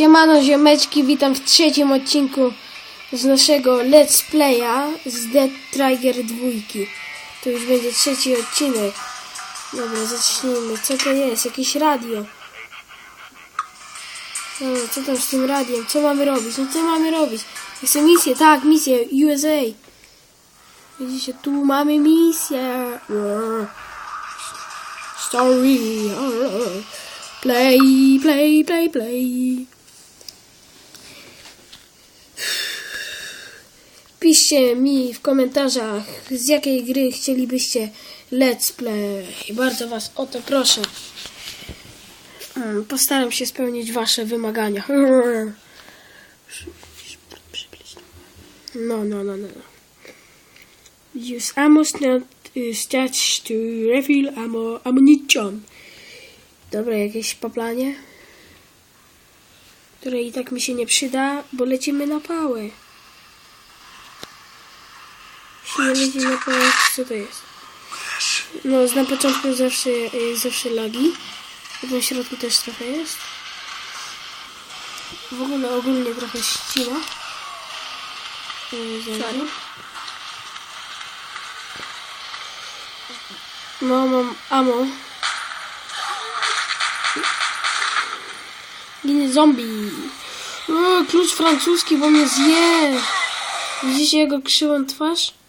Siemano ziomeczki, witam w trzecim odcinku z naszego Let's Playa z Dead Trigger 2. To już będzie trzeci odcinek. Dobra, zacznijmy. Co to jest? Jakieś radio. Dobra, co tam z tym radiem? Co mamy robić? No co mamy robić? Chcę misję, tak, misję, USA. Widzicie, tu mamy misję. Story. Play, play, play, play. Piszcie mi w komentarzach, z jakiej gry chcielibyście let's play. Bardzo was o to proszę. Mm, Postaram się spełnić wasze wymagania. No, no, no, no. Use ammo uh, stats to refill ammo ammunition. Dobra, jakieś paplanie, które i tak mi się nie przyda, bo lecimy na pałę. Nie lecimy na co to jest? No, na początku zawsze, y, zawsze lagi. W środku też trochę jest. W ogóle ogólnie trochę ścina. Zero. No, mam ammo. Ginie zombie. O, klucz francuski, bo mnie zje. Widzicie jego krzywą twarz?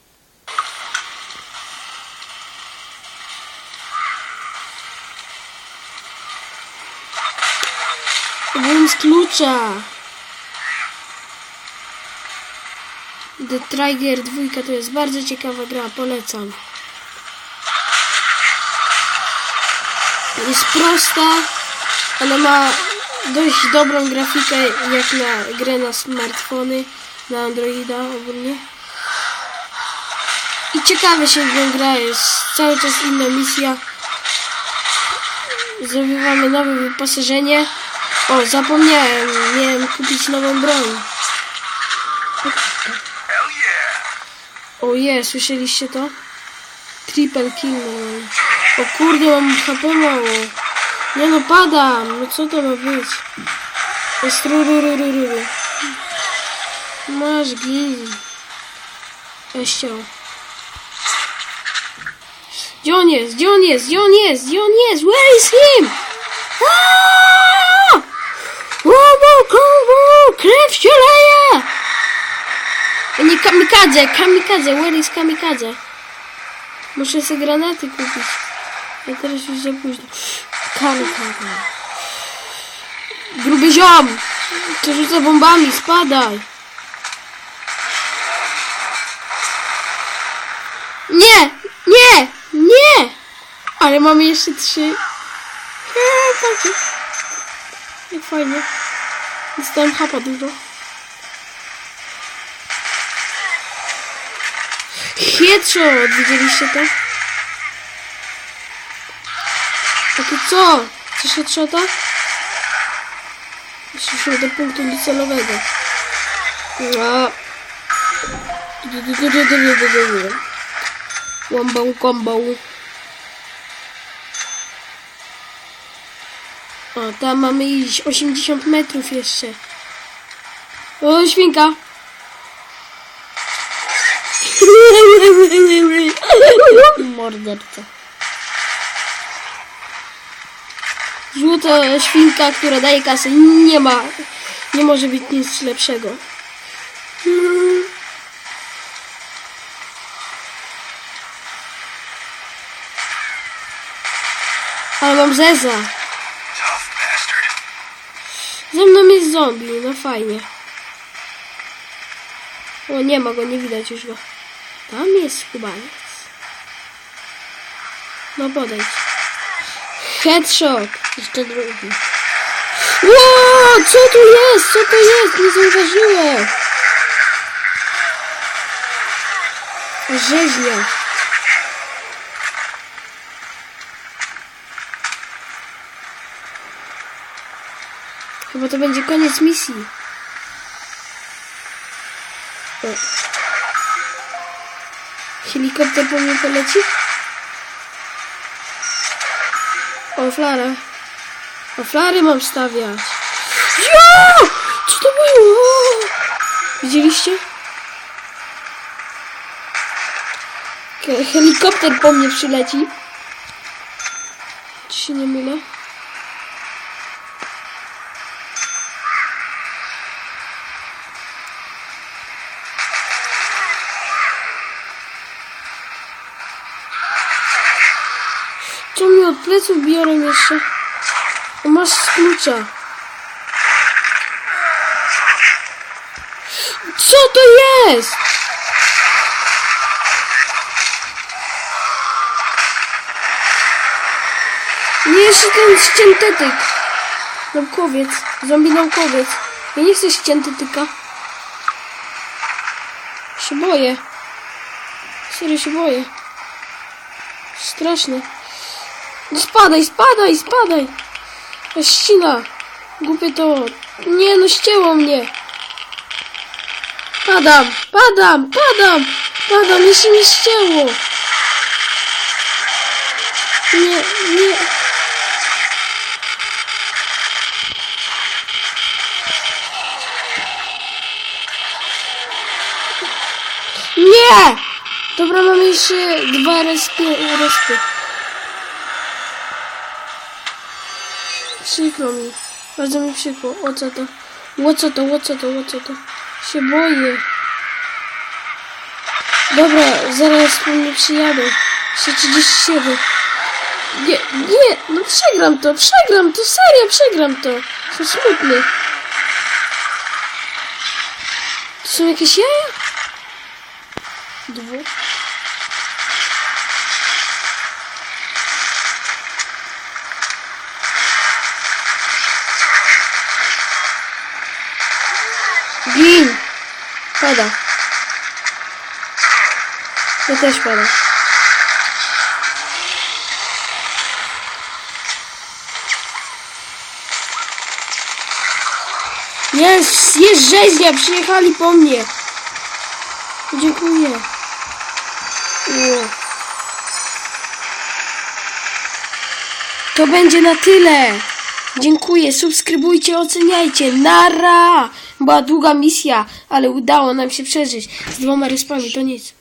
Byłem z klucza. The Trigger 2 to jest bardzo ciekawa gra, polecam. Jest prosta, ale ma dość dobrą grafikę jak na grę na smartfony, na Androida ogólnie. I ciekawe się w gra, jest cały czas inna misja. Zdobywamy nowe wyposażenie. O, zapomniałem, miałem kupić nową broń. O je, słyszeliście to? Triple kill. no. O kurde, mam HP mało. Nie no, padam. No co to ma być? Jest rururururu. Masz gin. Eściał. Gdzie on jest? Gdzie on jest? Gdzie on jest? Gdzie on jest? Where is him? Aaaa! Łobo, koło! Krew się leje! Nie kamikadze, kamikadze, where is kamikadze? Muszę sobie granaty kupić. A teraz już za późno. Kamikadze. Gruby ziom! To rzuca bombami, spadaj! Nie! Nie! Nie! Ale mamy jeszcze trzy. Patrzcie. Jak fajnie. Dostałem hapa dużo. Headshot! Widzieliście to? A to co? Chcesz headshota? Przyszło do punktu docelowego. No. Łambą kombą. O, tam mamy iść 80 metrów jeszcze. O, świnka. Morderca. Złota świnka, która daje kasę. Nie ma. Nie może być nic lepszego. Ale mam zeza. Ze mną jest zombie, no fajnie. O, nie ma go, nie widać już go. Tam jest skubaniec. No podejdź. Headshot. Jeszcze drugi. Ło, co tu jest? Co to jest? Nie zauważyłem. Rzeźnia. Chyba to będzie koniec misji. O. Helikopter po mnie poleci? O, flara. O, flary mam stawiać. Jo! Widzieliście? Ke- Helikopter po mnie przyleci. Czy się nie mylę? Pleców biorą jeszcze? O, masz klucza. Co to jest? Nie jeszcze ten ściętetyk. Naukowiec. Zombie naukowiec. Ja nie chcę ściętetyka. Się boję. Serio się boję. Straszny. No spadaj, spadaj, spadaj. Ścina. Głupie to. Nie no, ścięło mnie. Padam, padam, padam, padam, mnie ścięło. Nie, nie. Nie! Dobra, mamy jeszcze dwa respy. respy. Przykro mi. Bardzo mi przykro. O co to? O co to? O co to? O co to? Się boję. Dobra, zaraz po mnie przyjadą. Jeszcze 37. Nie, nie, no przegram to, przegram to, serio przegram to. Są smutny. To są jakieś jaja? Dwóch. Gin! Pada. Ja też pada. Jest, jest rzeźnia, przyjechali po mnie. Dziękuję. O. To będzie na tyle. Dziękuję, subskrybujcie, oceniajcie. Nara! Była długa misja, ale udało nam się przeżyć z dwoma ryspami, to nic.